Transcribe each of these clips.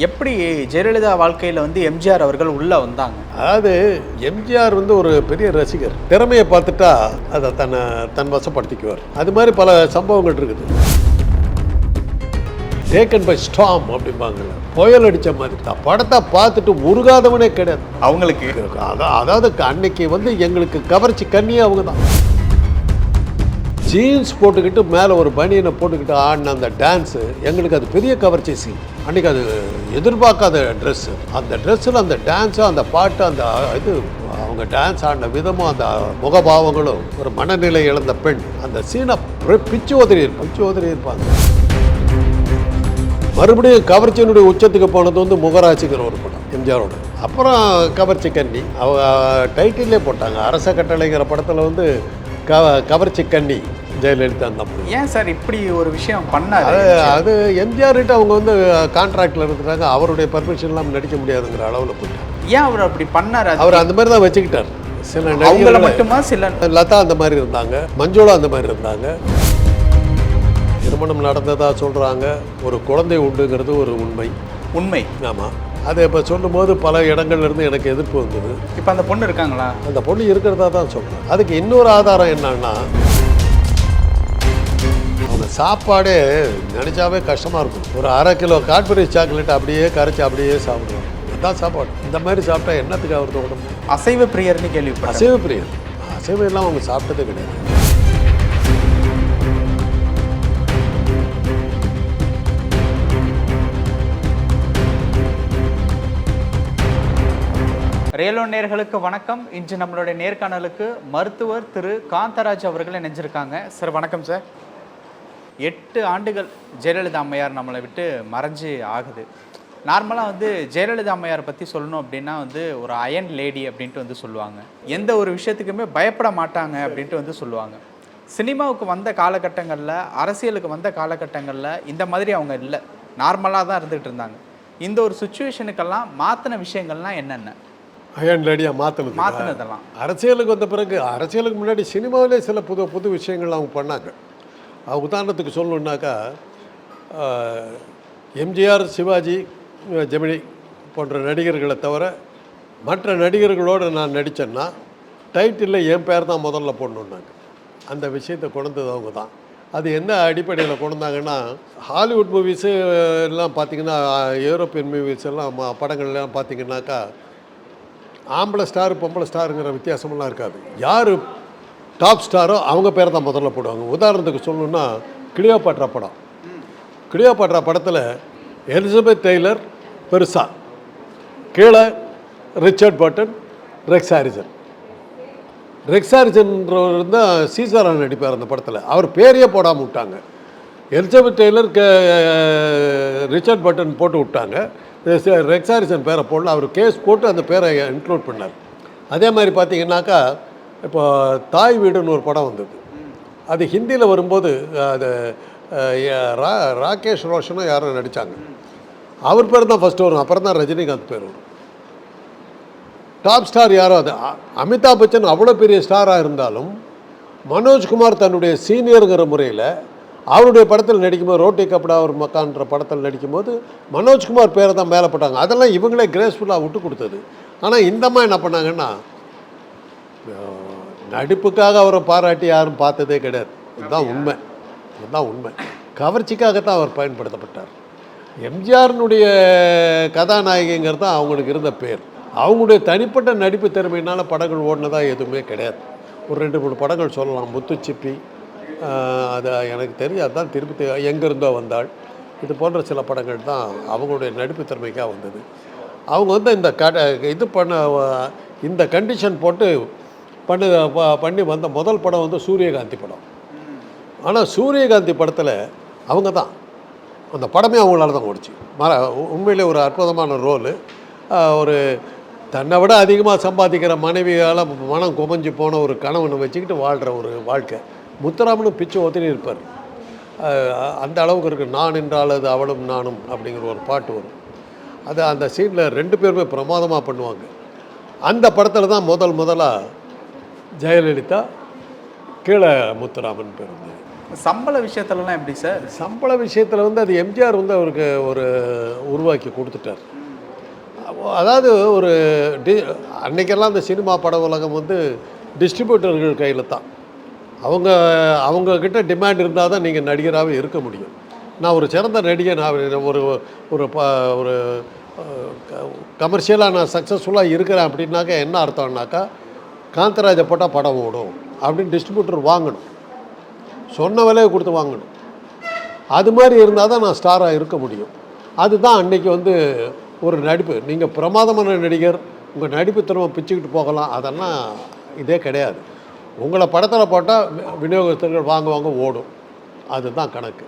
எப்படி ஜெயலலிதா வாழ்க்கையில் வந்து எம்ஜிஆர் அவர்கள் உள்ளே வந்தாங்க? அதாவது எம்ஜிஆர் வந்து ஒரு பெரிய ரசிகர். திறமையை பார்த்துட்டா அதை தன்னை தன் வசப்படுத்திக்குவார். அது மாதிரி பல சம்பவங்கள் இருக்குது. டேக்கன் பை ஸ்டாம் அப்படிம்பாங்கல்ல புயல் அடித்த மாதிரி. தான் படத்தை பார்த்துட்டு முருகாதவனே கிடையாது. அவங்களுக்கு அதா- அதாவது அன்னைக்கு வந்து எங்களுக்கு கவர்ச்சி கண்ணியே அவங்க தான். ஜீன்ஸ் போட்டுக்கிட்டு மேலே ஒரு பனியனை போட்டுக்கிட்டு ஆடின அந்த டான்ஸு எங்களுக்கு அது பெரிய கவர்ச்சி சீன் அன்றைக்கி அது எதிர்பார்க்காத ட்ரெஸ்ஸு அந்த ட்ரெஸ்ஸில் அந்த டான்ஸும் அந்த பாட்டு அந்த இது அவங்க டான்ஸ் ஆடின விதமும் அந்த முகபாவங்களும் ஒரு மனநிலை இழந்த பெண். அந்த சீனை பிச்சு உதறி பிச்சு உதறி இருப்பாங்க. மறுபடியும் கவர்ச்சியினுடைய உச்சத்துக்கு போனது வந்து முகராட்சிங்கிற ஒரு படம் எம்ஜிஆரோட. அப்புறம் கவர்ச்சி கன்னி அவ டைட்டிலே போட்டாங்க. அரச கட்டளைங்கிற படத்தில் வந்து க கவர்ச்சி கன்னி ஜெயலலிதா அந்த பொண்ணு. ஏன் சார் இப்படி ஒரு விஷயம் பண்ணாரு? அது எம்ஜிஆர்கிட்ட அவங்க வந்து கான்ட்ராக்டில் இருக்கிறாங்க. அவருடைய பர்மிஷன் இல்லாமல் நடிக்க முடியாதுங்கிற அளவில் போயிட்டாங்க ஏன் அவர் அப்படி பண்ணாரு? அவர் அந்த மாதிரி தான் வச்சுக்கிட்டார். சில அவங்கள நடிகர்களை மட்டுமா? சில லதா அந்த மாதிரி இருந்தாங்க. மஞ்சுளா அந்த மாதிரி இருந்தாங்க. திருமணம் நடந்ததா சொல்கிறாங்க ஒரு குழந்தை உண்டுங்கிறது ஒரு உண்மை. உண்மை. ஆமாம் அதை இப்போ சொல்லும்போது பல இடங்கள்ல இருந்து எனக்கு எதிர்ப்பு வந்தது. இப்போ அந்த பொண்ணு இருக்காங்களா? அந்த பொண்ணு இருக்கிறதா தான் சொல்கிறேன் அதுக்கு இன்னொரு ஆதாரம் என்னன்னா அவங்க சாப்பாடே நினச்சாவே கஷ்டமாக இருக்கும். ஒரு அரை கிலோ காட்பரி சாக்லேட் அப்படியே கரைச்சி அப்படியே சாப்பிடுவோம். இதுதான் சாப்பாடு. இந்த மாதிரி சாப்பிட்டா என்னத்துக்கு அவரது உடம்பு? அசைவ பிரியர்னு கேள்விப்பட்டேன். அசைவ பிரியர். அசைவம் எல்லாம் அவங்க சாப்பிட்டதே கிடையாது. ரேலோ நேர்களுக்கு வணக்கம். இன்று நம்மளுடைய நேர்காணலுக்கு மருத்துவர் திரு காந்தராஜ் அவர்கள் இணைஞ்சிருக்காங்க. சார் வணக்கம் சார். எட்டு ஆண்டுகள் ஜெயலலிதா அம்மையார் நம்மளை விட்டு மறைஞ்சு ஆகுது. நார்மலாக வந்து ஜெயலலிதா அம்மையார் பற்றி சொல்லணும் அப்படின்னா வந்து ஒரு அயன் லேடி அப்படின்ட்டு வந்து சொல்லுவாங்க. எந்த ஒரு விஷயத்துக்குமே பயப்பட மாட்டாங்க அப்படின்ட்டு வந்து சொல்லுவாங்க. சினிமாவுக்கு வந்த காலகட்டங்களில் அரசியலுக்கு வந்த காலகட்டங்களில் இந்த மாதிரி அவங்க இல்லை. நார்மலாக தான் இருந்துகிட்டு இருந்தாங்க. இந்த ஒரு சுச்சுவேஷனுக்கெல்லாம் மாற்றின விஷயங்கள்லாம் என்னென்ன? அயன் லேடியாக மாற்றினது மாற்றினதெல்லாம் அரசியலுக்கு வந்த பிறகு அரசியலுக்கு முன்னாடி சினிமாவிலே சில புது புது விஷயங்கள் அவங்க பண்ணாங்க. உதாரணத்துக்கு சொல்லணுன்னாக்கா எம்ஜிஆர் சிவாஜி ஜெமினி போன்ற நடிகர்களை தவிர மற்ற நடிகர்களோடு நான் நடித்தேன்னா டைட்டிலில் என் பேர் தான் முதல்ல போடணுன்னாங்க அந்த விஷயத்தை கொண்டது அவங்க தான். அது என்ன அடிப்படையில் கொண்டாங்கன்னா ஹாலிவுட் மூவிஸு எல்லாம் பார்த்தீங்கன்னா யூரோப்பியன் மூவிஸ் எல்லாம் படங்கள்லாம் பார்த்தீங்கன்னாக்கா ஆம்பளை ஸ்டார் பொம்பளை ஸ்டாருங்கிற வித்தியாசமெல்லாம் இருக்காது. யார் டாப் ஸ்டாரோ அவங்க பேரை தான் முதல்ல போடுவாங்க. உதாரணத்துக்கு சொல்லணுன்னா கிளியோபாட்ரா படம். கிளியோபாட்ரா படத்தில் எலிசபெத் டெய்லர் பெருசா. கீழே Richard Burton Rex Harrison. Rex ஹாரிசன்றவர் தான் சீசாரா நடிப்பார் அந்த படத்தில். அவர் பேரையே போடாமல் விட்டாங்க. எலிசபெத் டெய்லர் க ரிச்சர்ட் பட்டன் போட்டு விட்டாங்க. ரெக்ஸ் ஹாரிசன் பேரை போடல. அவர் கேஸ் போட்டு அந்த பேரை இன்க்ளூட் பண்ணார். அதே மாதிரி பார்த்தீங்கன்னாக்கா இப்போ தாய் வீடுன்னு ஒரு படம் வந்தது. அது ஹிந்தியில் வரும்போது அது ரா ராகேஷ் ரோஷனும் யாரும் நடித்தாங்க அவர் பேர் தான் ஃபஸ்ட்டு வரும் அப்புறம் தான் ரஜினிகாந்த் பேர் வரும். டாப் ஸ்டார் யாரோ அது அமிதாப் பச்சன் அவ்வளோ பெரிய ஸ்டாராக இருந்தாலும் மனோஜ்குமார் தன்னுடைய சீனியருங்கிற முறையில் அவருடைய படத்தில் நடிக்கும்போது ரோட்டி கப்படா ஒரு மக்கான்ற படத்தில் நடிக்கும்போது மனோஜ்குமார் பேரை தான் மேலே போட்டாங்க. அதெல்லாம் இவங்களே கிரேஸ்ஃபுல்லாக விட்டு கொடுத்தது. ஆனால் இந்தம்மா என்ன பண்ணாங்கன்னா நடிப்புக்காக அவரை பாராட்டி யாரும் பார்த்ததே கிடையாது. இதுதான் உண்மை. இதுதான் உண்மை. கவர்ச்சிக்காகத்தான் அவர் பயன்படுத்தப்பட்டார். எம்ஜிஆரினுடைய கதாநாயகிங்கிறது தான் அவங்களுக்கு இருந்த பேர். அவங்களுடைய தனிப்பட்ட நடிப்பு திறமையினால் படங்கள் ஓடினதாக எதுவுமே கிடையாது. ஒரு ரெண்டு மூணு படங்கள் சொல்லலாம். முத்துச்சிப்பி அது எனக்கு தெரியும் அதுதான் திருப்பி எங்கேருந்தோ வந்தாள். இது போன்ற சில படங்கள் தான் அவங்களுடைய நடிப்பு திறமைக்காக வந்தது. அவங்க வந்து இந்த கட இது பண்ண இந்த கண்டிஷன் போட்டு பண்ணி ப- பண்ணி வந்த முதல் படம் வந்து சூரியகாந்தி படம். ஆனால் சூரியகாந்தி படத்தில் அவங்க தான். அந்த படமே அவங்களால தான் ஓடிச்சு. மர உண்மையிலே ஒரு அற்புதமான ரோலு. ஒரு தன்னை விட அதிகமாக சம்பாதிக்கிற மனைவியால் மனம் குமஞ்சு போன ஒரு கணவனை வச்சுக்கிட்டு வாழ்கிற ஒரு வாழ்க்கை. முத்துராமனும் பிச்சு ஒத்தினி இருப்பார். அந்த அளவுக்கு இருக்குது நான் என்றால் அது அவளும் நானும் அப்படிங்கிற ஒரு பாட்டு வரும். அது அந்த சீனில் ரெண்டு பேருமே பிரமாதமாக பண்ணுவாங்க. அந்த படத்தில் தான் முதல் முதலாக ஜெயலலிதா கீழே முத்துராமன் பேர் வந்து. சம்பள விஷயத்துலலாம் எப்படி சார்? சம்பள விஷயத்தில் வந்து அது எம்ஜிஆர் வந்து அவருக்கு ஒரு உருவாக்கி கொடுத்துட்டார். அதாவது ஒரு டி அன்னைக்கெல்லாம் அந்த சினிமா பட உலகம் வந்து டிஸ்ட்ரிபியூட்டர்கள் கையில் தான். அவங்க அவங்கக்கிட்ட டிமாண்ட் இருந்தால் தான் நீங்கள் நடிகராகவே இருக்க முடியும். நான் ஒரு சிறந்த நடிகன் நான் ஒரு ஒரு ப ஒரு கமர்ஷியலாக நான் சக்ஸஸ்ஃபுல்லாக இருக்கிறேன் அப்படின்னாக்கா என்ன அர்த்தம்னாக்கா காந்தராஜை போட்டால் படம் ஓடும் அப்படின்னு டிஸ்ட்ரிபியூட்டர் வாங்கணும். சொன்ன விலையை கொடுத்து வாங்கணும். அது மாதிரி இருந்தால் தான் நான் ஸ்டாராக இருக்க முடியும். அதுதான் அன்றைக்கி வந்து ஒரு நடிப்பு. நீங்கள் பிரமாதமான நடிகர் உங்கள் நடிப்பு திறமை பிச்சுக்கிட்டு போகலாம். அதெல்லாம் இதே கிடையாது. உங்களை படத்தில் போட்டால் விநியோகஸ்தர்கள் வாங்குவாங்க ஓடும். அதுதான் கணக்கு.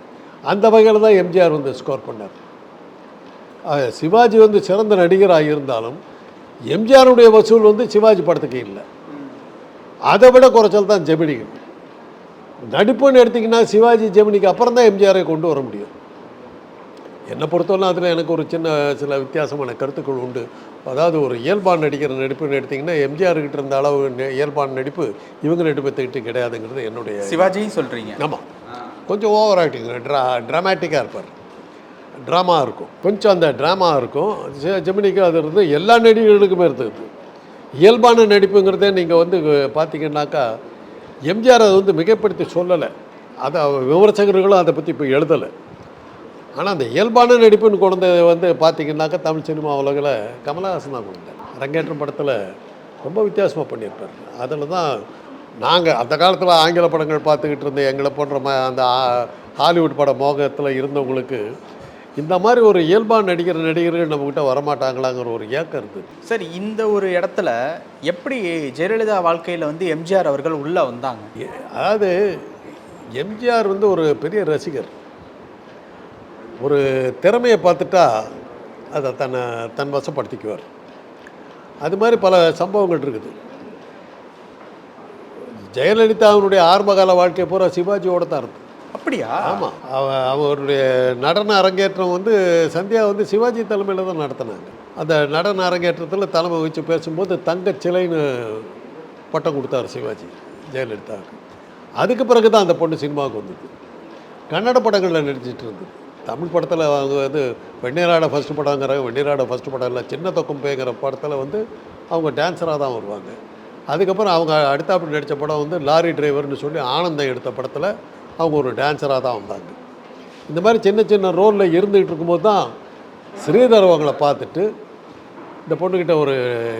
அந்த வகையில் தான் எம்ஜிஆர் வந்து ஸ்கோர் பண்ணார். சிவாஜி வந்து சிறந்த நடிகராக இருந்தாலும் எம்ஜிஆருடைய வசூல் வந்து சிவாஜி படத்துக்கு இல்லை. அதை விட குறைச்சல் தான் ஜெமினிக்கு. நடிப்புன்னு எடுத்திங்கன்னா சிவாஜி ஜெமினிக்கு அப்புறம் தான் எம்ஜிஆரை கொண்டு வர முடியும். என்னை பொறுத்தவரை அதில் எனக்கு ஒரு சின்ன சில வித்தியாசமான கருத்துக்கள் உண்டு. அதாவது ஒரு இயல்பான நடிக்கிற நடிப்புன்னு எடுத்திங்கன்னா எம்ஜிஆர் கிட்ட இருந்த அளவு இயல்பான நடிப்பு இவங்க நடிப்பத்துக்கிட்ட கிடையாதுங்கிறது என்னுடைய சிவாஜியும் சொல்றீங்க? ஆமாம் கொஞ்சம் ஓவர் ஆக்டிங் ட்ரா ட்ராமேட்டிக்காக இருப்பார். ட்ராமா இருக்கும். கொஞ்சம் அந்த ட்ராமா இருக்கும். ஜெமினிக்கு அது இருந்து எல்லா நடிகர்களுக்குமே இருந்தது. இயல்பான நடிப்புங்கிறதே நீங்கள் வந்து பார்த்தீங்கன்னாக்கா எம்ஜிஆர் அதை வந்து மிகப்படுத்தி சொல்லலை. அதை விமர்சகர்களும் அதை பற்றி இப்போ எழுதலை. ஆனால் அந்த இயல்பான நடிப்புன்னு கொண்டு வந்து பார்த்தீங்கன்னாக்கா தமிழ் சினிமா உலகில் கமலஹாசன் தான் கொடுத்தேன் அரங்கேற்றம் படத்தில் ரொம்ப வித்தியாசமாக பண்ணியிருப்பார். அதில் தான் நாங்கள் அந்த காலத்தில் ஆங்கில படங்கள் பார்த்துக்கிட்டு இருந்த எங்களை போன்ற ம அந்த ஹாலிவுட் பட மோகத்தில் இருந்தவங்களுக்கு இந்த மாதிரி ஒரு இயல்பாக நடிக்கிற நடிகர்கள் நம்மக்கிட்ட வரமாட்டாங்களாங்கிற ஒரு ஏக்கம் இருக்குது சார் இந்த ஒரு இடத்துல எப்படி ஜெயலலிதா வாழ்க்கையில் வந்து எம்ஜிஆர் அவர்கள் உள்ளே வந்தாங்க? அதாவது எம்ஜிஆர் வந்து ஒரு பெரிய ரசிகர். ஒரு திறமையை பார்த்துட்டா அதை தன்னை தன் வசப்படுத்திக்குவார். அது மாதிரி பல சம்பவங்கள் இருக்குது. ஜெயலலிதாவினுடைய ஆரம்பகால வாழ்க்கை பூரா சிவாஜியோட தான் இருந்தது அப்படியா? ஆமாம் அவருடைய நடன அரங்கேற்றம் வந்து சந்தியா வந்து சிவாஜி தலைமையில் தான் நடத்தினாங்க. அந்த நடன அரங்கேற்றத்தில் தலைமை வச்சு பேசும்போது தங்க சிலைன்னு பட்டம் கொடுத்தாரு சிவாஜி ஜெயலலிதாவுக்கு. அதுக்கு பிறகு தான் அந்த பொண்ணு சினிமாவுக்கு வந்தது. கன்னட படங்களில் நடிச்சிட்டு இருந்தது. தமிழ் படத்தில் அவங்க வந்து வெண்ணிராட ஃபஸ்ட்டு படங்கிறாங்க வெண்ணிராட ஃபஸ்ட்டு படம் இல்லை சின்ன தொக்கும்பேங்கிற படத்தில் வந்து அவங்க டான்ஸராக தான் வருவாங்க. அதுக்கப்புறம் அவங்க அடுத்தாப்புல நடித்த படம் வந்து லாரி டிரைவர்னு சொல்லி ஆனந்தம் எடுத்த படத்தில் அவங்க ஒரு டான்ஸராக தான் வந்தாங்க. இந்த மாதிரி சின்ன சின்ன ரோலில் இருந்துகிட்டு இருக்கும்போது தான் ஸ்ரீதர் அவங்கள பார்த்துட்டு இந்த பொண்ணுக்கிட்ட ஒரு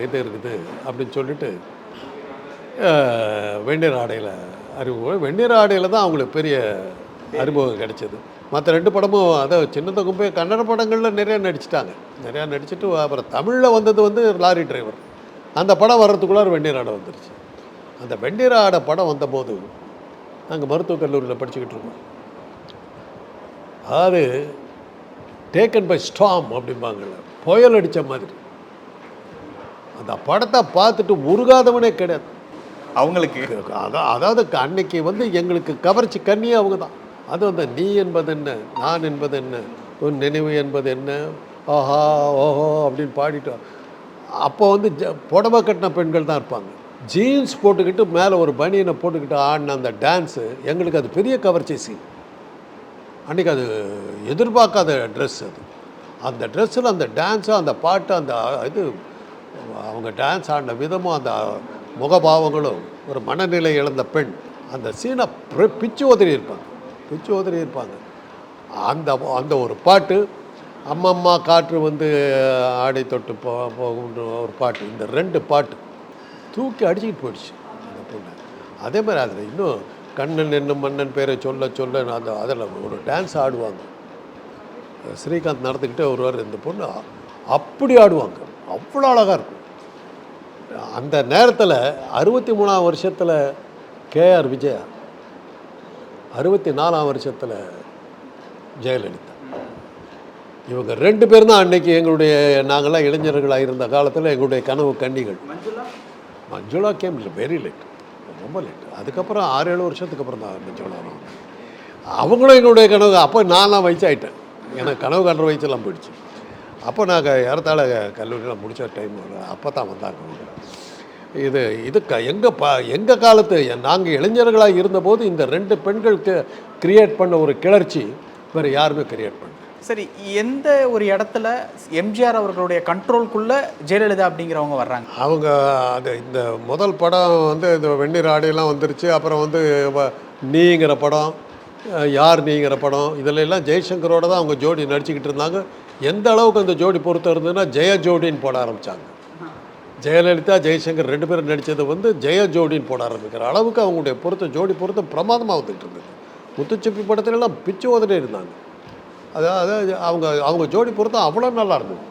இது இருக்குது அப்படின்னு சொல்லிட்டு வெண்ணிற வெந்நீர் ஆடையில் அறிமுகம் வெந்நீர் ஆடையில் தான் அவங்களுக்கு பெரிய அறிமுகம் கிடைச்சது. மற்ற ரெண்டு படமும் அதை சின்னத்தக்கும் போய் கன்னட படங்களில் நிறையா நடிச்சிட்டாங்க. நிறையா நடிச்சுட்டு அப்புறம் தமிழில் வந்தது வந்து லாரி டிரைவர். அந்த படம் வர்றதுக்குள்ளார வெந்நீர் ஆடை வந்துருச்சு. அந்த வெந்நீர் ஆடை படம் வந்தபோது நாங்கள் மருத்துவக் கல்லூரியில் படிச்சுக்கிட்டு இருக்கோம். அதாவது டேக்கன் பை ஸ்டாம் அப்படிம்பாங்கள்ல புயல் அடித்த மாதிரி. அந்த படத்தை பார்த்துட்டு உருகாதவனே கிடையாது. அவங்களுக்கு. அதான் அதாவது அன்னைக்கு வந்து எங்களுக்கு கவர்ச்சி கண்ணியே அவங்க தான். அது வந்து நீ என்பது என்ன நான் என்பது என்ன உன் நினைவு என்பது என்ன ஆஹா ஓஹோ அப்படின்னு பாடிட்டோம். அப்போ வந்து ஜ புடவை கட்டின பெண்கள் தான் இருப்பாங்க. ஜீன்ஸ் போட்டுக்கிட்டு மேலே ஒரு பனியனை போட்டுக்கிட்டு ஆடின அந்த டான்ஸு எங்களுக்கு அது பெரிய கவர்ச்சி சீன் அன்றைக்கி அது எதிர்பார்க்காத ட்ரெஸ் அது. அந்த ட்ரெஸ்ஸில் அந்த டான்ஸு அந்த பாட்டு அந்த இது அவங்க டான்ஸ் ஆடின விதமும் அந்த முகபாவங்களும் ஒரு மனநிலை இழந்த பெண் அந்த சீனை பிச்சு உதறி இருப்பாங்க. பிச்சு உதறி இருப்பாங்க. அந்த அந்த ஒரு பாட்டு அம்மம்மா காற்று வந்து ஆடை தொட்டு போ போகுன்ற ஒரு பாட்டு இந்த ரெண்டு பாட்டு. தூக்கி அடிச்சுக்கிட்டு போயிடுச்சு. அந்த பொண்ணு. அதே மாதிரி அதில் இன்னும் கண்ணன் என்னும் மன்னன் பேரை சொல்ல சொல்ல அந்த அதில் ஒரு டான்ஸ் ஆடுவாங்க. ஸ்ரீகாந்த் நடந்துக்கிட்டே வருவார். இந்த பொண்ணு அப்படி ஆடுவாங்க. அவ்வளோ அழகாக இருக்கும். அந்த நேரத்தில் அறுபத்தி மூணாம் வருஷத்தில் கேஆர் விஜயா அறுபத்தி நாலாம் வருஷத்தில் ஜெயலலிதா. இவங்க ரெண்டு பேர் தான் அன்னைக்கு எங்களுடைய நாங்களாம் இளைஞர்களாக இருந்த காலத்தில் எங்களுடைய கனவு கன்னிகள். மஞ்சுளா கேம் இல்லை வெரி லேட் ரொம்ப லேட் அதுக்கப்புறம் ஆறு ஏழு வருஷத்துக்கு அப்புறம் தான் மஞ்சுளா அவங்களும் எங்களுடைய கனவு. அப்போ நான்லாம் வயசாயிட்டேன் எனக்கு கனவு காண்ற வயசெல்லாம் போயிடுச்சு. அப்போ நாங்கள் ஏறத்தாழ கல்லூரியெலாம் முடித்த டைம் அப்போ தான் வந்தாங்க இது இது க எங்கள் ப எங்கள் காலத்து நாங்கள் இளைஞர்களாக இருந்தபோது இந்த ரெண்டு பெண்களுக்கு கிரியேட் பண்ண ஒரு கிளர்ச்சி வேறு யாருமே கிரியேட் பண்ண சரி எந்த ஒரு இடத்துல எம்ஜிஆர் அவர்களுடைய கண்ட்ரோல்குள்ள ஜெயலலிதா அப்படிங்கிறவங்க வர்றாங்க? அவங்க அது இந்த முதல் படம் வந்து இந்த வெந்நீர் ஆடையெல்லாம் வந்துருச்சு. அப்புறம் வந்து வ- நீங்கிற படம் யார் நீங்கிற படம் இதில் எல்லாம் ஜெய்சங்கரோட தான் அவங்க ஜோடி நடிச்சுக்கிட்டு இருந்தாங்க. எந்த அளவுக்கு அந்த ஜோடி பொறுத்த இருந்ததுன்னா ஜெய ஜோடின்னு போட ஆரம்பித்தாங்க ஜெயலலிதா ஜெய்சங்கர் ரெண்டு பேரும் நடித்தது வந்து ஜெய ஜோடின்னு போட ஆரம்பிக்கிற அளவுக்கு அவங்களுடைய பொருத்த ஜோடி பொருத்தம் பிரமாதமாக வந்துகிட்டு இருந்தது. முத்துச்சிப்பி படத்துலலாம் பிச்சு உதறி இருந்தாங்க. அதாவது அவங்க அவங்க ஜோடி பொருத்தம் அவ்வளோ நல்லா இருந்தது.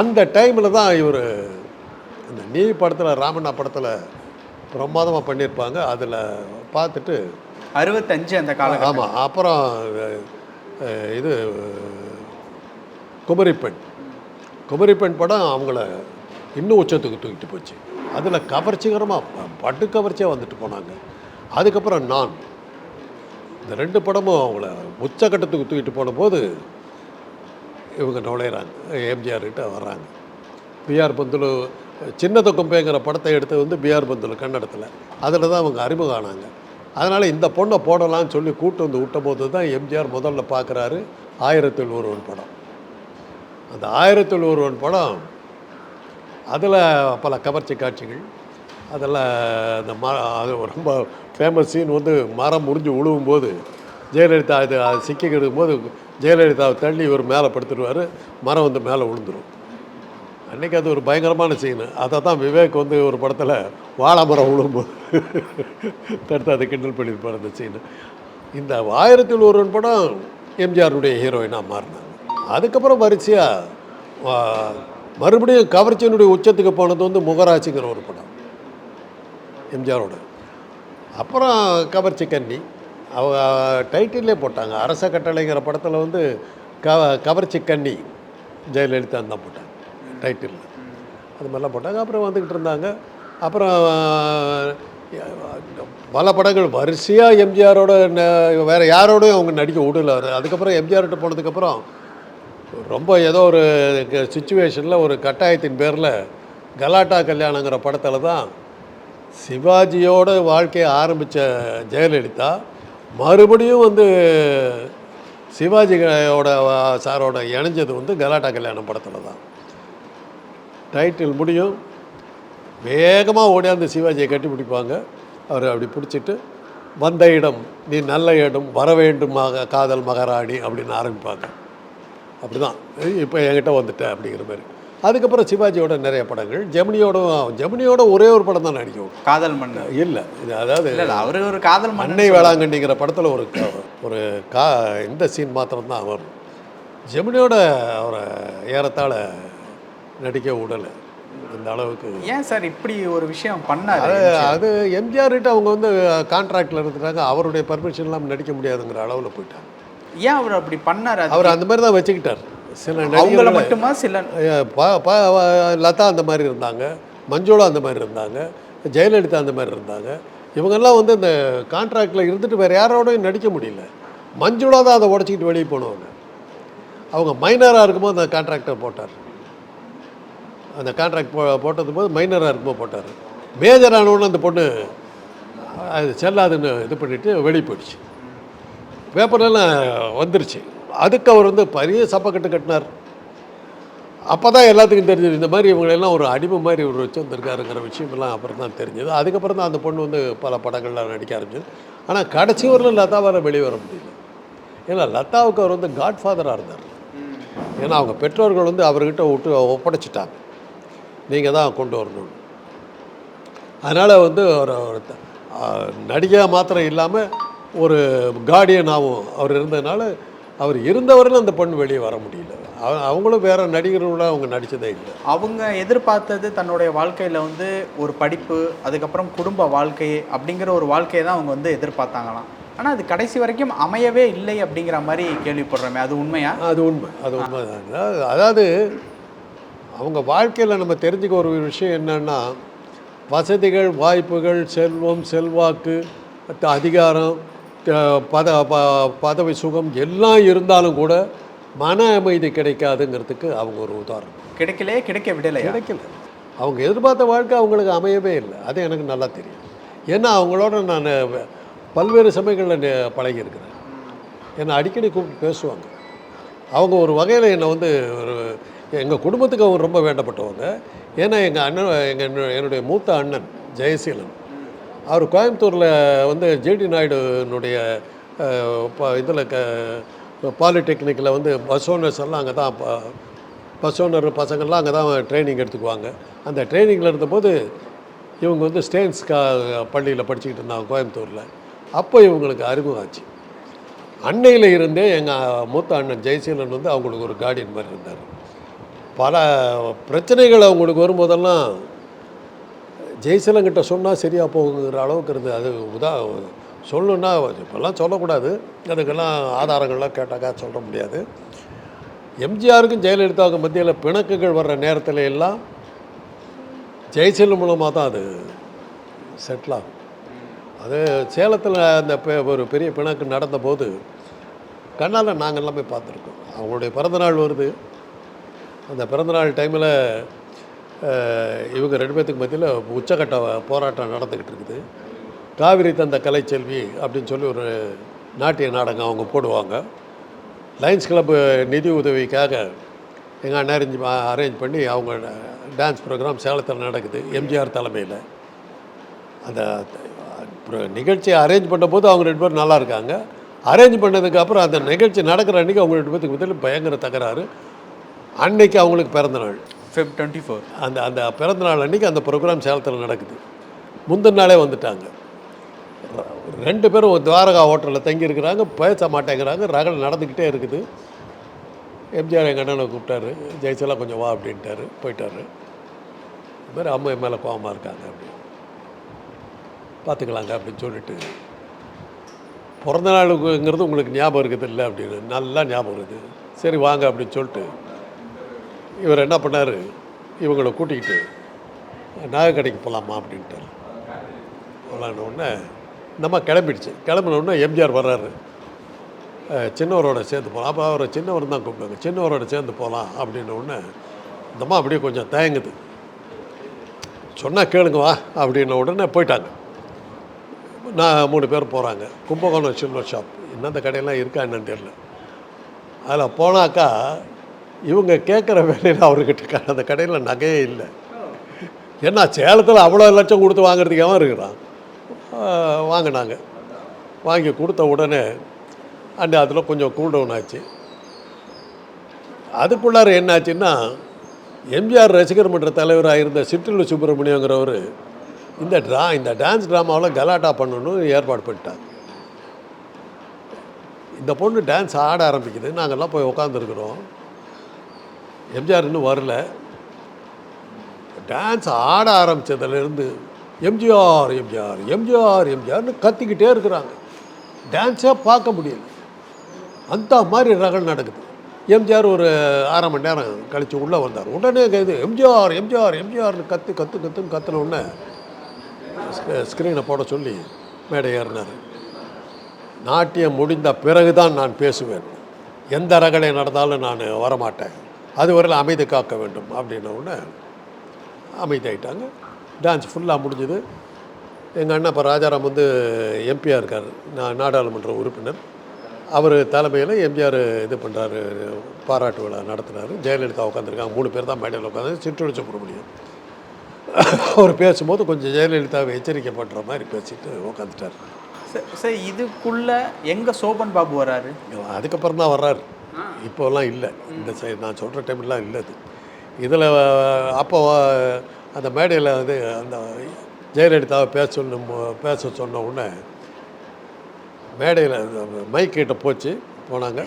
அந்த டைமில் தான் இவர் இந்த நீ படத்தில் ராமண்ணா படத்தில் பிரமாதமாக பண்ணியிருப்பாங்க. அதில் பார்த்துட்டு அறுபத்தஞ்சு அந்த காலகட்டம். ஆமாம் அப்புறம் இது குமரிப்பெண். குமரிப்பெண் படம் அவங்கள இன்னும் உச்சத்துக்கு தூக்கிட்டு போச்சு. அதில் கவர்ச்சிகரமாக பட்டு கவர்ச்சியாக வந்துட்டு போனாங்க. அதுக்கப்புறம் நான். இந்த ரெண்டு படமும் அவங்கள உச்சக்கட்டத்துக்கு தூக்கிட்டு போன போது இவங்க நுழையிறாங்க. எம்ஜிஆர்கிட்ட வர்றாங்க. பிஆர் பந்துலு சின்னத கொம்பேங்கிற படத்தை எடுத்து வந்து பிஆர் பந்துலு கன்னடத்தில். அதில் தான் அவங்க அறிமுகம் ஆனாங்க. அதனால் இந்த பொண்ணை போடலாம்னு சொல்லி கூட்டு வந்து விட்ட போது தான் எம்ஜிஆர் முதல்ல பார்க்குறாரு ஆயிரத்தில் ஒருவன் படம். அந்த ஆயிரத்தில் ஒருவன் படம் அதில் பல கவர்ச்சி காட்சிகள் அதெல்லாம் அந்த ம அது ரொம்ப ஃபேமஸ் சீன் வந்து மரம் முறிஞ்சு விழுவும்போது ஜெயலலிதா இது அது சிக்கிக்கிடும் போது ஜெயலலிதாவை தள்ளி இவர் மேலே படுத்துடுவார் மரம் வந்து மேலே விழுந்துடும் அன்றைக்கி அது ஒரு பயங்கரமான சீனு அதை தான் விவேக் வந்து ஒரு படத்தில் வாழை மரம் விழும்போது தடுத்து அதை கிண்டல் பண்ணியிருப்பார் அந்த சீனு இந்த ஆயிரத்தில் ஒருவன் படம் எம்ஜிஆருடைய ஹீரோயினாக மாறினாங்க. அதுக்கப்புறம் வரிசையாக மறுபடியும் கவர்ச்சியினுடைய உச்சத்துக்கு போனது வந்து முகராட்சிங்கிற ஒரு படம். எம்ஜிஆரோட. அப்புறம் கவர்ச்சி கன்னி அவங்க டைட்டிலே போட்டாங்க. அரச கட்டளைங்கிற படத்தில் வந்து க கவர்ச்சி கன்னி ஜெயலலிதா தான் போட்டாங்க. டைட்டில் அது மாதிரிலாம் போட்டாங்க. அப்புறம் வந்துக்கிட்டு இருந்தாங்க. அப்புறம் பல படங்கள். வரிசையாக எம்ஜிஆரோட வேறு யாரோடையும் அவங்க நடிக்க விடல. அதுக்கப்புறம் எம்ஜிஆர்கிட்ட போனதுக்கப்புறம் ரொம்ப ஏதோ ஒரு சுச்சுவேஷனில் ஒரு கட்டாயத்தின் பேரில் கலாட்டா கல்யாணங்கிற படத்தில் தான் சிவாஜியோட வாழ்க்கையை ஆரம்பித்த ஜெயலலிதா மறுபடியும் வந்து சிவாஜியோட சாரோட இணைஞ்சது வந்து கலாட்டா கல்யாணம் படத்தில் தான். டைட்டில் முடியும். வேகமாக ஓடியாந்து சிவாஜியை கட்டி பிடிப்பாங்க. அவர் அப்படி பிடிச்சிட்டு வந்த இடம் நீ நல்ல இடம் வர வேண்டுமாக காதல் மகாராணி அப்படின்னு ஆரம்பிப்பாங்க. அப்படி தான் இப்போ என்கிட்ட வந்துட்ட அப்படிங்கிற மாதிரி. அதுக்கப்புறம் சிவாஜியோட நிறைய படங்கள். ஜெமினியோட ஜெமினியோட ஒரே ஒரு படம் தான் நடிக்கும். காதல் மண்ணு இல்லை இது அதாவது அவரு ஒரு காதல் மண்ணு வேளாங்கண்ணிங்கிற படத்தில் ஒரு ஒரு கா இந்த சீன் மாத்திரம்தான் வரும். ஜெமினியோட அவரை ஏறத்தாழ நடிக்க விடலை. இந்த அளவுக்கு. ஏன் சார் இப்படி ஒரு விஷயம் பண்ணாரு? அது அது எம்ஜிஆர் கிட்ட அவங்க வந்து கான்ட்ராக்டில் இருந்துட்டாங்க. அவருடைய பர்மிஷன் இல்லாமல் நடிக்க முடியாதுங்கிற அளவில் போயிட்டாங்க ஏன் அவர் அப்படி பண்ணாரு? அவர் அந்த மாதிரி தான் வச்சுக்கிட்டார். சில அவங்கள மட்டுமா? சில அஹ் ப- ப- லதா அந்த மாதிரி இருந்தாங்க மஞ்சுளா அந்த மாதிரி இருந்தாங்க ஜெயலலிதா அந்த மாதிரி இருந்தாங்க. இவங்கெல்லாம் வந்து இந்த கான்ட்ராக்டில் இருந்துட்டு வேறு யாரோடையும் நடிக்க முடியல. மஞ்சுளா தான் அதை உடச்சிக்கிட்டு வெளியே போனவங்க. அவங்க மைனராக இருக்கும்போது அந்த கான்ட்ராக்டை போட்டார். அந்த கான்ட்ராக்ட் போ போட்டது போது மைனராக இருக்கும்போது போட்டார். மேஜர் ஆனவொன்னு அந்த பொண்ணு அது செல்லாதுன்னு இது பண்ணிவிட்டு வெளியே போயிடுச்சு. பேப்பர்லாம் வந்துருச்சு. அதுக்கு அவர் வந்து பெரிய சப்பக்கட்டு கட்டினார். அப்போ தான் எல்லாத்துக்கும் தெரிஞ்சது இந்த மாதிரி இவங்களெல்லாம் ஒரு அடிமை மாதிரி ஒரு வச்சு வந்திருக்காருங்கிற விஷயமெல்லாம் அப்புறம் தான் தெரிஞ்சது. அதுக்கப்புறம் தான் அந்த பொண்ணு வந்து பல படங்கள்லாம் நடிக்க ஆரம்பிச்சது. ஆனால் கடைசி வரலும் லதாவால் வெளியே வர முடியல. ஏன்னா லதாவுக்கு அவர் வந்து காட்ஃபாதராக இருந்தார். ஏன்னா அவங்க பெற்றோர்கள் வந்து அவர்கிட்ட விட்டு ஒப்படைச்சிட்டாங்க. நீங்கள் தான் கொண்டு வரணும். அதனால் வந்து அவர் ஒரு நடிகை மாத்திரம் இல்லாமல் ஒரு கார்டியனாகவும் அவர் இருந்ததுனால அவர் இருந்தவரையிலும் அந்த பொண்ணு வெளியே வர முடியல. அவ- அவங்களும் வேற நடிகர்களோட அவங்க நடித்ததே இல்லை. அவங்க எதிர்பார்த்தது தன்னுடைய வாழ்க்கையில வந்து ஒரு படிப்பு அதுக்கப்புறம் குடும்ப வாழ்க்கை அப்படிங்கிற ஒரு வாழ்க்கையை தான் அவங்க வந்து எதிர்பார்த்தாங்களாம். ஆனா அது கடைசி வரைக்கும் அமையவே இல்லை அப்படிங்கிற மாதிரி கேள்விப்படுறோமே. அது உண்மையா? அது உண்மை. அது உண்மை அதாவது அதாவது அவங்க வாழ்க்கையில் நம்ம தெரிஞ்சுக்க ஒரு விஷயம் என்னன்னா வசதிகள் வாய்ப்புகள் செல்வம் செல்வாக்கு மற்ற அதிகாரம் பத ப- பதவி சுகம் எல்லாம் இருந்தாலும் கூட மன அமைதி கிடைக்காதுங்கிறதுக்கு அவங்க ஒரு உதாரணம். கிடைக்கலையே கிடைக்க விடலையா? கிடைக்கல. அவங்க எதிர்பார்த்த வாழ்க்கை அவங்களுக்கு அமையவே இல்லை. அது எனக்கு நல்லா தெரியும். ஏன்னா அவங்களோட நான் பல்வேறு சமயங்களில் பழகியிருக்கிறேன். என்னை அடிக்கடி கூப்பிட்டு பேசுவாங்க. அவங்க ஒரு வகையில் என்னை வந்து ஒரு எங்கள் குடும்பத்துக்கு அவங்க ரொம்ப வேண்டப்பட்டவங்க. ஏன்னா எங்கள் அண்ணன் எங்கள் என்னுடைய மூத்த அண்ணன் ஜெயசீலன் அவர் கோயம்புத்தூரில் வந்து ஜிடி நாயுடுனுடைய இதில் க பாலிடெக்னிக்கில் வந்து பஸ் ஓனர்ஸ் எல்லாம் அங்கே தான் ப- பஸ் ஓனர் பசங்கள்லாம் அங்கே தான் ட்ரைனிங் எடுத்துக்குவாங்க. அந்த ட்ரைனிங்கில் இருந்தபோது இவங்க வந்து ஸ்டேன்ஸ் கா பள்ளியில் படிச்சுக்கிட்டு இருந்தாங்க கோயம்புத்தூரில். அப்போ இவங்களுக்கு அறிமுகம் ஆச்சு. அன்னையில் இருந்தே எங்கள் மூத்த அண்ணன் ஜெயசீலன் வந்து அவங்களுக்கு ஒரு கார்டியன் மாதிரி இருந்தார். பல பிரச்சனைகள் அவங்களுக்கு வரும்போதெல்லாம் ஜெய்சலங்கிட்ட சொன்னால் சரியாக போகுங்கிற அளவுக்கு இருந்து அது உதா சொல்லணுன்னா இப்போல்லாம் சொல்லக்கூடாது. அதுக்கெல்லாம் ஆதாரங்கள்லாம் கேட்டாக்கா சொல்ல முடியாது. எம்ஜிஆருக்கும் ஜெயலலிதாவுக்கும் மத்தியில் பிணக்குகள் வர்ற நேரத்தில் எல்லாம் ஜெய்சல் மூலமாக தான் அது செட்டில் ஆகும் அது சேலத்தில் அந்த பெ- ஒரு பெரிய பிணக்கு நடந்தபோது கண்ணால் நாங்கள் எல்லாமே பார்த்துருக்கோம். அவங்களுடைய பிறந்தநாள் வருது. அந்த பிறந்தநாள் டைமில் இவங்க ரெண்டு பேர்த்துக்கு மத்தியில் உச்சக்கட்ட போராட்டம் நடந்துக்கிட்டு இருக்குது. காவிரி தந்த கலைச்செல்வி அப்படின்னு சொல்லி ஒரு நாட்டிய நாடகம் அவங்க போடுவாங்க. லைன்ஸ் கிளப்பு நிதி உதவிக்காக எங்கள் அண்ணன் அரேஞ்ச் பண்ணி அவங்க டான்ஸ் ப்ரோக்ராம் சேலத்தில் நடக்குது எம்ஜிஆர் தலைமையில். அந்த நிகழ்ச்சியை அரேஞ்ச் பண்ணும்போது அவங்க ரெண்டு பேரும் நல்லா இருக்காங்க. அரேஞ்ச் பண்ணதுக்கு அப்புறம் அந்த நிகழ்ச்சி நடக்கிற அன்றைக்கி அவங்க ரெண்டு பேர்த்துக்கு மத்தியில் பயங்கர தகராறு. அன்னைக்கு அவங்களுக்கு பிறந்த நாள். ஃபெப் டுவெண்ட்டி ஃபோர் அந்த அந்த பிறந்த நாள் அன்றைக்கி அந்த ப்ரோக்ராம் சேலத்தில் நடக்குது. முந்தின நாளே வந்துட்டாங்க. ரெண்டு பேரும் துவாரகா ஹோட்டலில் தங்கியிருக்கிறாங்க பேச மாட்டேங்கிறாங்க ரகல் நடந்துக்கிட்டே இருக்குது. எம்ஜிஆர் எங்கள் அண்ணனை கூப்பிட்டாரு ஜெயிச்செல்லாம் கொஞ்சம் வா அப்படின்ட்டாரு போயிட்டாரு. இது மாதிரி அம்மா என் மேலே கோபமாக இருக்காங்க அப்படி பார்த்துக்கலாங்க அப்படின்னு சொல்லிட்டு. பிறந்த நாளுங்கிறது உங்களுக்கு ஞாபகம் இருக்குது இல்லை அப்படின்னு. நல்லா ஞாபகம் இருக்குது. சரி வாங்க அப்படின்னு சொல்லிட்டு. இவர் என்ன பண்ணார்? இவங்களை கூட்டிக்கிட்டு நாகக்கடைக்கு கடைக்கு போகலாமா அப்படின்ட்டார். போகலான்னு உடனே நம்ம கிளம்பிடுச்சு. கிளம்பினோடனே எம்ஜிஆர் வர்றாரு. சின்னவரோட சேர்ந்து போகலாம் அப்போ அவரை சின்னவர் தான் கூப்பிடுவாங்க. சின்னவரோட சேர்ந்து போகலாம் அப்படின்ன உடனே இந்தம்மா அப்படியே கொஞ்சம் தயங்குது. சொன்னால் கேளுங்க வா அப்படின்ன உடனே போயிட்டாங்க. நான் மூணு பேர் போகிறாங்க கும்பகோணம் சில்வர் ஷாப். இன்னும் அந்த கடையெல்லாம் இருக்கா என்னன்னு தெரியல. அதில் போனாக்கா இவங்க கேட்குற வேலையில் அவர்கிட்ட க- அந்த கடையில் நகையே இல்லை. ஏன்னா சேலத்தில் அவ்வளோ லட்சம் கொடுத்து வாங்குறதுக்காக இருக்கிறான்? வாங்கினாங்க. வாங்கி கொடுத்த உடனே அண்டு அதில் கொஞ்சம் கூல் ஆச்சு. அதுக்குள்ளார என்னாச்சுன்னா எம்ஜிஆர் ரசிகர் மன்ற தலைவராக இருந்த சிற்றில் சுப்பிரமணியங்கிறவர் இந்த ட்ரா இந்த டான்ஸ் ட்ராமாவில் கலாட்டா பண்ணணும்னு ஏற்பாடு பண்ணிட்டாங்க இந்த பொண்ணு டான்ஸ் ஆட ஆரம்பிக்குது. நாங்கள்லாம் போய் உட்காந்துருக்குறோம் எம்ஜிஆர் இன்னும் வரல. டான்ஸ் ஆட ஆரம்பித்ததுலேருந்து எம்ஜிஆர் எம்ஜிஆர் எம்ஜிஆர் எம்ஜிஆர்னு கத்திக்கிட்டே இருக்கிறாங்க. டான்ஸே பார்க்க முடியல. அந்த மாதிரி ரகல் நடக்குது. எம்ஜிஆர் ஒரு அரை மணி நேரம் கழித்து உள்ளே வந்தார். உடனே இது எம்ஜிஆர் எம்ஜிஆர் எம்ஜிஆர்னு கத்து கத்து கத்துன்னு கத்துன உடனே ஸ்க்ரீனை போட சொல்லி மேடை ஏறினார். நாட்டியம் முடிந்த பிறகு தான் நான் பேசுவேன். எந்த ரகலை நடந்தாலும் நான் வரமாட்டேன். அதுவரையில் அமைதி காக்க வேண்டும் அப்படின்ன உடனே அமைதியாயிட்டாங்க. டான்ஸ் ஃபுல்லாக முடிஞ்சுது. எங்கள் அண்ணன் இப்போ ராஜாராம் வந்து எம்பியாக இருக்கார். நான் நாடாளுமன்ற உறுப்பினர். அவர் தலைமையில் எம்ஜிஆர் இது பண்ணுறாரு பாராட்டு விழா நடத்துனாரு ஜெயலலிதா உட்காந்துருக்காங்க மூணு பேர் தான் மேடையில் உட்காந்து சிற்றொழி சுப்பிரமணியம் அவர் பேசும்போது கொஞ்சம் ஜெயலலிதாவை எச்சரிக்கை பண்ணுற மாதிரி பேசிட்டு உட்காந்துட்டார் சார் சார் இதுக்குள்ள எங்க சோபன் பாபு வராரு? அதுக்கப்புறம் தான் வர்றாரு. இப்போலாம் இல்லை. இந்த சைடு நான் சொல்கிற டைம்லாம் இல்லை அது. இதில் அப்போ அந்த மேடையில் வந்து அந்த ஜெயலலிதாவை பேச பேச சொன்ன உடனே மேடையில் மைக்கிட்ட போச்சு போனாங்க.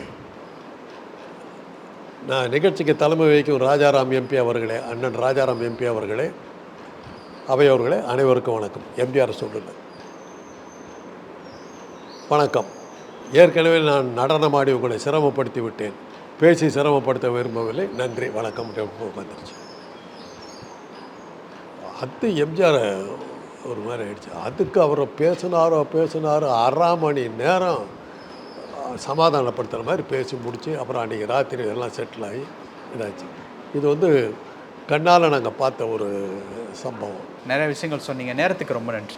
நான் நிகழ்ச்சிக்கு தலைமை வகிக்கும் ராஜாராம் எம்பி அவர்களே அண்ணன் ராஜாராம் எம்பி அவர்களே அவை அவர்களே அனைவருக்கும் வணக்கம். எம்ஜிஆர் சொல்லுங்கள் வணக்கம். ஏற்கனவே நான் நடனமாடி உங்களை சிரமப்படுத்தி விட்டேன் பேசி சிரமப்படுத்த விரும்பவில்லை. நன்றி வணக்கம் வந்துருச்சு. அது எம்ஜிஆர் ஒரு மாதிரி ஆயிடுச்சு. அதுக்கு அவரை பேசினாரோ பேசினாரோ அரை மணி நேரம் சமாதானப்படுத்துகிற மாதிரி பேசி முடித்து அப்புறம் அன்றைக்கி ராத்திரி எல்லாம் செட்டில் ஆகி இதாச்சு. இது வந்து கண்ணால் நாங்கள் பார்த்த ஒரு சம்பவம். நிறைய விஷயங்கள் சொன்னீங்க. நேரத்துக்கு ரொம்ப நன்றி.